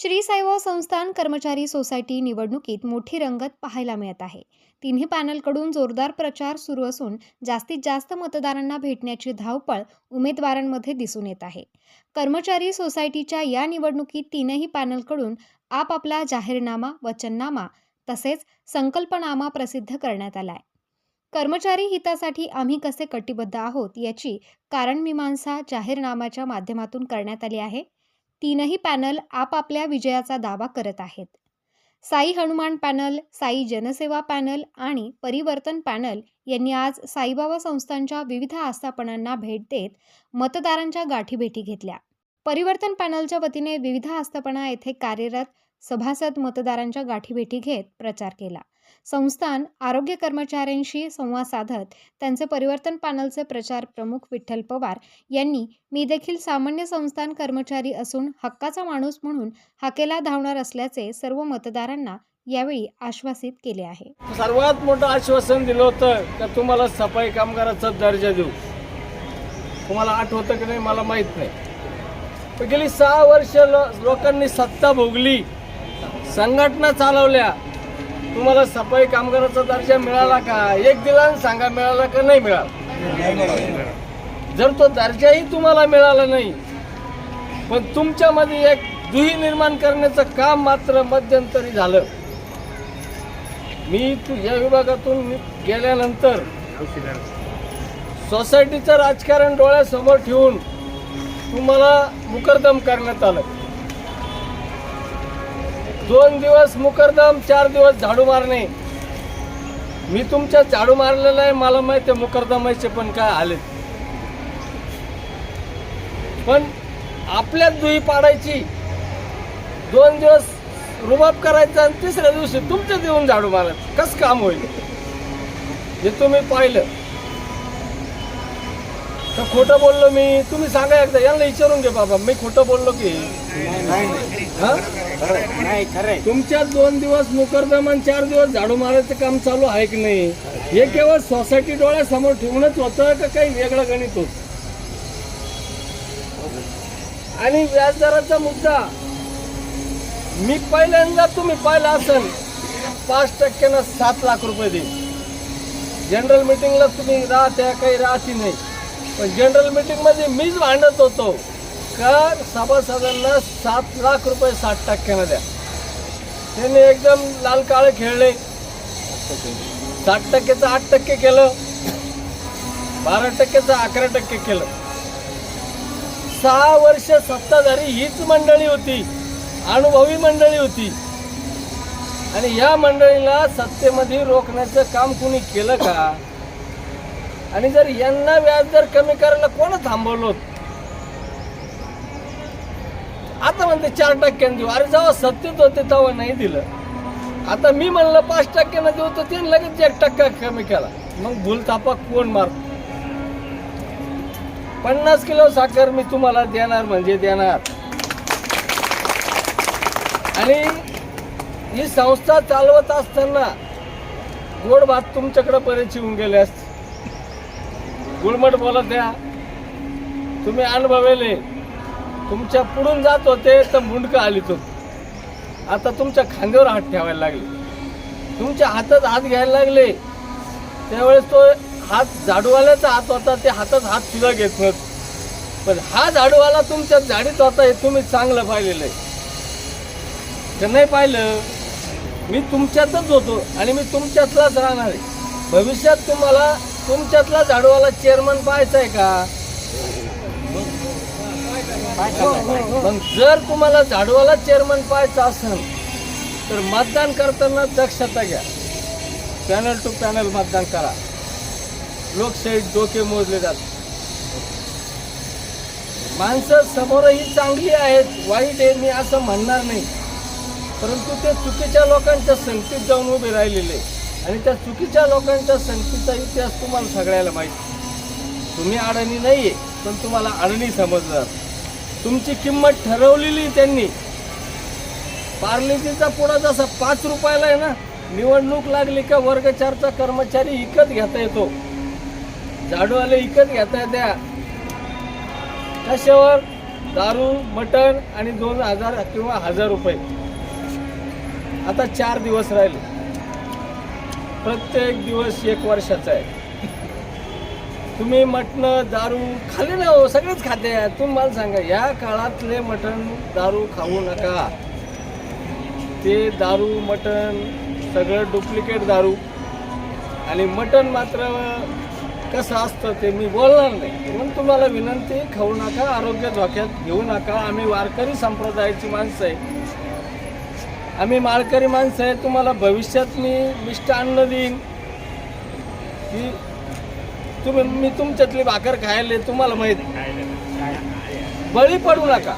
श्री साईबाबा संस्थान कर्मचारी सोसायटी निवडणुकीत मोठी रंगत पाहायला मिळत आहे. तिन्ही पॅनलकडून जोरदार प्रचार सुरू असून जास्तीत जास्त मतदारांना भेटण्याची धावपळ उमेदवारांमध्ये दिसून येत आहे. कर्मचारी सोसायटीच्या या निवडणुकीत तीनही पॅनलकडून आपापला जाहीरनामा वचननामा तसेच संकल्पनामा प्रसिद्ध करण्यात आलाय कर्मचारी हितासाठी आम्ही कसे कटिबद्ध आहोत याची कारणमीमांसा जाहीरनाम्याच्या माध्यमातून करण्यात आली आहे. तीनही पॅनल आपापल्या विजयाचा दावा करत आहेत. साई हनुमान पॅनल साई जनसेवा पॅनल आणि परिवर्तन पॅनल यांनी आज साईबाबा संस्थांच्या विविध आस्थापनांना भेट देत मतदारांच्या गाठीभेटी घेतल्या. परिवर्तन पॅनलच्या वतीने विविध आस्थापना येथे कार्यरत सभासद मतदारांच्या गाठीभेटी घेत प्रचार केला. संस्थान आरोग्य कर्मचाऱ्यांशी संवाद साधत त्यांचे परिवर्तन पॅनलचे प्रचार प्रमुख विठ्ठल पवार यांनी मी देखील सामान्य संस्थान कर्मचारी असून हक्काचा माणूस म्हणून हाकेला धावणार असल्याचे सर्व मतदारांना यावेळी आश्वासित केले आहे. सर्वात मोठं आश्वासन दिलं होतं का तुम्हाला सफाई कामगाराचा दर्जा देऊ? तुम्हाला आठवतं की नाही? मला माहीत नाही. गेली सहा वर्ष लो लोकांनी सत्ता भोगली. संघटना चालवल्या. तुम्हाला सफाई कामगाराचा दर्जा मिळाला का? एक दिला आणि सांगा मिळाला का नाही मिळाला? जर तो दर्जाही तुम्हाला मिळाला नाही पण तुमच्यामध्ये एक दुही निर्माण करण्याचं काम मात्र मध्यंतरी झालं. मी तू या विभागातून गेल्यानंतर सोसायटीचं राजकारण डोळ्यासमोर ठेवून तुम्हाला मुकरदम करण्यात आलं. दोन दिवस मुकरदम चार दिवस झाडू मारणे. मी तुमच्या झाडू मारलेला आहे मला माहिती आहे मुकरदमाचे पण काय आले पण आपल्यात दुही पाडायची. दोन दिवस रुबाब करायचा आणि तिसऱ्या दिवशी तुमच्या देऊन झाडू मारायचं कसं काम होईल? हे तुम्ही पाहिलं. तर खोटं बोललो मी. तुम्ही सांगा एकदा यांना विचारून घे बाबा. मी खोटं बोललो की हा? नाही खरंय. तुमच्या दोन दिवस मुकरदम आणि चार दिवस झाडू मारायचं काम चालू आहे की नाही? हे केवळ सोसायटी डोळ्यासमोर ठेवूनच होतं का काही वेगळं गणित होत? आणि व्याजदराचा मुद्दा. मी पहिल्यांदा तुम्ही पाहिला असेल पाच टक्क्यानं सात लाख रुपये देईन. जनरल मिटिंगला तुम्ही राहत्या काही राहती नाही. पण जनरल मिटिंगमध्ये मीच भांडत होतो. का सभासदांना सात लाख रुपये साठ टक्क्यानं द्या. त्यांनी एकदम लाल काळे खेळले. साठ टक्क्याचं आठ टक्के केलं. बारा टक्क्याचं अकरा टक्के केलं. सहा वर्ष सत्ताधारी हीच मंडळी होती. अनुभवी मंडळी होती. आणि या मंडळीला सत्तेमध्ये रोखण्याचं काम कुणी केलं का? आणि जर यांना व्याजदर कमी करायला कोण थांबवलं होतं? आता म्हणते चार टक्क्यानं देऊ. अरे जेव्हा सत्तेत होते तेव्हा नाही दिलं. आता मी म्हणलं पाच टक्क्यानं देऊ तर त्यांनी लगेच एक टक्का कमी केला. मग भूलथापा कोण मार पन्नास किलो साखर मी तुम्हाला देणार म्हणजे देणार. आणि ही संस्था चालवत असताना गोड भात तुमच्याकडे बरेच येऊन गेले असते गुळमट बोलत द्या. तुम्ही अनुभवेले. तुमच्या पुढून जात होते तर मुंडकं आली तो आता तुमच्या खांद्यावर हात ठेवायला लागले. तुमच्या हातात हात घ्यायला लागले. त्यावेळेस तो हात झाडूवाल्याचा हात होता ते हातात हात सुद्धा घेत नव्हत. पण हा झाडूवाला तुमच्या झाडीत होता हे तुम्ही चांगलं पाहिलेलं आहे. तर नाही पाहिलं मी तुमच्यातच होतो आणि मी तुमच्यातलाच राहणार आहे. भविष्यात तुम्हाला तुमच्यातला झाडूवाला चेअरमन पाहायचा आहे का? मग जर तुम्हाला झाडवाला चेअरमन पाहायचा असेल तर मतदान करताना दक्षता घ्या. पॅनल टू पॅनल मतदान करा. लोकशाहीत डोके मोजले जातात. माणसं समोरही चांगली आहेत वाईट आहे मी असं म्हणणार नाही. परंतु ते चुकीच्या लोकांच्या संगतीत जाऊन उभे राहिलेले. आणि त्या चुकीच्या लोकांच्या संगतीचा इतिहास तुम्हाला सगळ्याला माहिती. तुम्ही अडणी नाही आहे पण तुम्हाला अडणी समजणार. तुमची किंमत ठरवलेली त्यांनी. पार्लेजीचा पुडा जसा पाच रुपयाला आहे ना निवडणूक लागली का वर्ग चारचा कर्मचारी विकत घेता येतो. झाडूवाले विकत घेता येत्या कशावर? दारू मटण आणि दोन हजार किंवा हजार रुपये. आता चार दिवस राहिले. प्रत्येक दिवस एक वर्षाचा आहे. तुम्ही मटणं दारू खाल्ले ना हो सगळेच खाते. तुम्ही मला सांगा या काळातले मटण दारू खाऊ नका. ते दारू मटण सगळं डुप्लिकेट दारू. आणि मटण मात्र कसं असतं ते मी बोलणार नाही. म्हणून तुम्हाला विनंती खाऊ नका आरोग्य धोक्यात घेऊ नका. आम्ही वारकरी संप्रदायाची माणसं आहे. आम्ही माळकरी माणसं आहे तुम्हाला भविष्यात मी मिष्टान्न देईन. की तुम्ही मी तुमच्यातली भाकर खायला तुम्हाला माहीत. बळी पडू नका.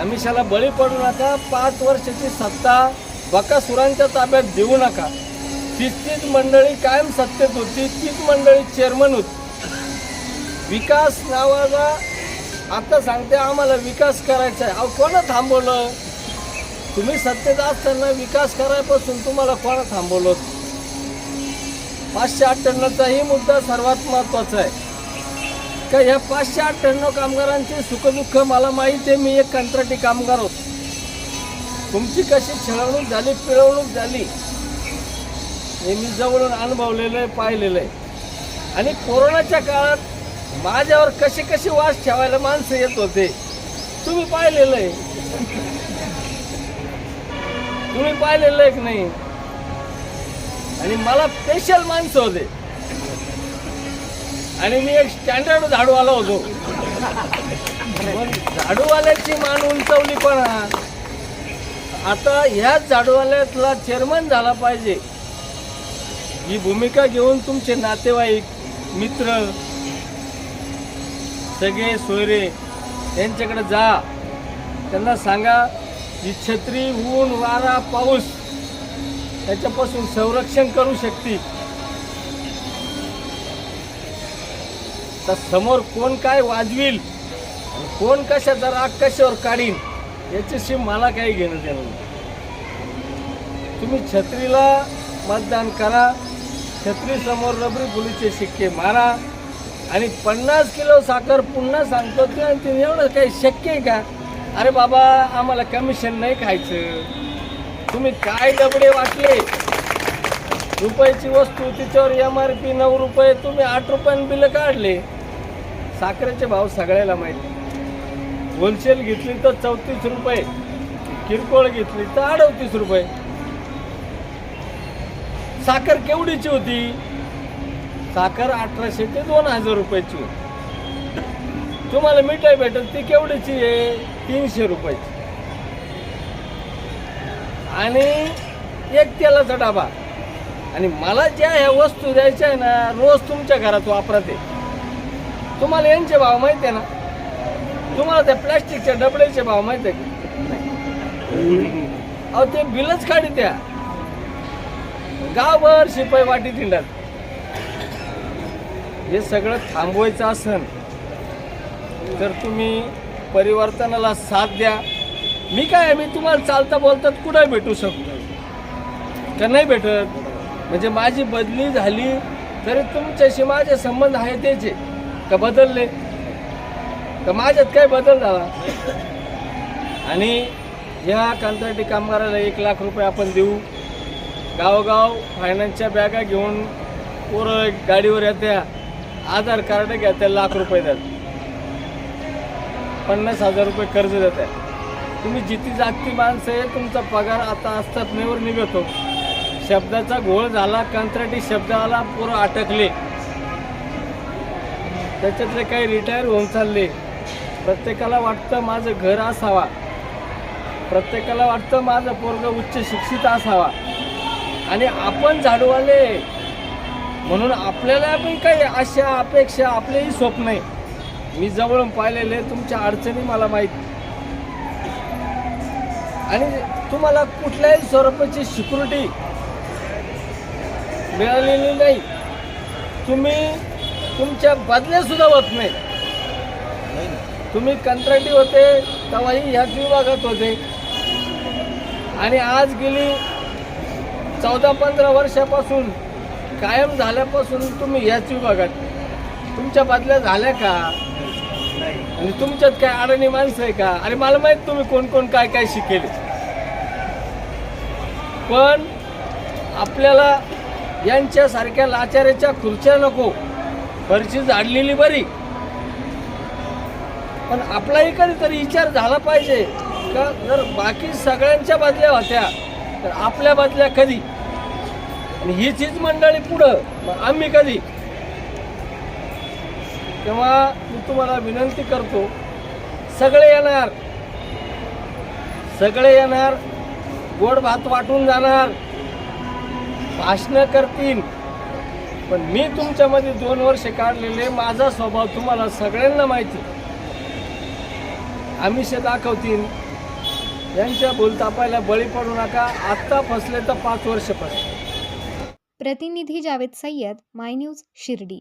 आमिषाला बळी पडू नका. पाच वर्षाची सत्ता बकासुरांच्या ताब्यात देऊ नका. तीच तीच मंडळी कायम सत्तेत होती. तीच मंडळी चेअरमन होती. विकास नावाचा आता सांगते आम्हाला विकास करायचा आहे. अहो कोणा थांबवलं? तुम्ही सत्तेत असताना विकास करायपासून तुम्हाला कोणा थांबवलं? होतं? पाचशे अठ्ठ्याण्णवचाही मुद्दा सर्वात महत्त्वाचा आहे. का ह्या पाचशे अठ्ठ्याण्णव कामगारांचे सुखदुःख मला माहीत आहे मी एक कंत्राटी कामगार होतो. तुमची कशी छळवणूक झाली पिळवणूक झाली हे मी जवळून अनुभवलेलं आहे पाहिलेलं आहे. आणि कोरोनाच्या काळात माझ्यावर कसे कसे वास ठेवायला माणसं येत होते तुम्ही पाहिलेलं आहे. तुम्ही पाहिलेलं आहे की नाही? आणि मला स्पेशल माणसं होते. आणि मी एक स्टँडर्ड झाडूवाला होतो. पण झाडूवाल्याची मान उंचवली पण आता ह्याच झाडूवाल्यातला चेअरमन झाला पाहिजे. ही भूमिका घेऊन तुमचे नातेवाईक मित्र सगळे सोयरे यांच्याकडे जा. त्यांना सांगा ही छत्री ऊन वारा पाऊस त्याच्यापासून संरक्षण करू शकतील. तर समोर कोण काय वाजवील कोण कशाचा राग कशावर काढीन याच्याशी मला काही घेणं देणं तुम्ही छत्रीला मतदान करा छत्री समोर रबरी पुलीचे शिक्के मारा आणि पन्नास किलो साखर पुन्हा सांगतो ते आणि ते एवढं काही शक्य आहे का? अरे बाबा आम्हाला कमिशन नाही खायचं. तुम्ही काय डबडे वाटले? रुपयाची वस्तू तिच्यावर एम आर पी नऊ रुपये तुम्ही आठ रुपयानं बिलं काढले. साखरेचे भाव सगळ्याला माहिती. होलसेल घेतली तर चौतीस रुपये किरकोळ घेतली तर अडतीस रुपये. साखर केवढीची होती? साखर अठराशे ते दोन हजार रुपयाची होती. तुम्हाला मिठाई भेटत ती केवढीची आहे? तीनशे रुपयाची. आणि एक तेलाचा डबा. आणि मला ज्या ह्या वस्तू द्यायच्या आहे ना रोज तुमच्या घरात वापरते. तुम्हाला यांचे भाव माहिती आहे ना? तुम्हाला त्या प्लॅस्टिकच्या डबड्याचे भाव माहिती आहे का? अहो ते बिलच काढी त्या गावभर शिपाई वाटी तिंडात हे सगळं थांबवायचं असन तर तुम्ही परिवर्तनाला साथ द्या. मी काय मी तुम्हाला चालता बोलतात कुठं भेटू शकतो? का नाही भेटत? म्हणजे माझी बदली झाली तरी तुमच्याशी माझे संबंध आहे त्याचे. का बदलले? तर माझ्यात काय बदल झाला? आणि या कंत्राटी कामगाराला एक लाख रुपये आपण देऊ. गावगाव फायनान्सच्या बॅगा घेऊन पोरं गाडीवर येत्या आधार कार्ड घेत्या लाख रुपये द्या पन्नास हजार रुपये कर्ज देत्या. तुम्ही जिती जागती माणसं आहे तुमचा पगार आता अस्तात्मेवर निघतो. शब्दाचा घोळ झाला कंत्राटी शब्दाला पोरं अटकले. त्याच्यातले काही रिटायर होऊन चालले. प्रत्येकाला वाटतं माझं घर असावा. प्रत्येकाला वाटतं माझं पोरग उच्च शिक्षित असावा. आणि आपण झाडूवाले म्हणून आपल्याला पण काही आशा अपेक्षा आपलेही स्वप्न आहे. मी जवळून पाहिलेले तुमच्या अडचणी मला माहीत आणि तुम्हाला कुठल्याही स्वरूपाची सिक्युरिटी मिळालेली नाही. तुम्ही तुमच्या बदल्यासुद्धा होत नाही. तुम्ही कंत्राटी होते तेव्हाही ह्याच विभागात होते. आणि आज गेली चौदा पंधरा वर्षापासून कायम झाल्यापासून तुम्ही ह्याच विभागात. तुमच्या बदल्या झाल्या का? नाही आणि तुमच्यात काय अडाणी माणसं आहे का? अरे मला माहीत तुम्ही कोण कोण काय काय शिकेल. पण आपल्याला यांच्यासारख्या लाचाऱ्याच्या खुर्च्या नको. फरशी झाडलेली बरी. पण आपलाही कधीतरी विचार झाला पाहिजे का जर बाकी सगळ्यांच्या बदल्या होत्या तर आपल्या बदल्या कधी? आणि हीच हीच मंडळी पुढं. मग आम्ही कधी? तेव्हा मी तुम्हाला विनंती करतो सगळे येणार. सगळे येणार गोड भात वाटून जाणार. भाषणं करतील. पण मी तुमच्यामध्ये दोन वर्ष काढलेले माझा स्वभाव तुम्हाला सगळ्यांना माहिती आमिष दाखवतील. यांच्या बोलतापायला बळी पडू नका. आत्ता फसले तर पाच वर्ष फसले. प्रतिनिधी जावेद सय्यद माय न्यूज शिर्डी.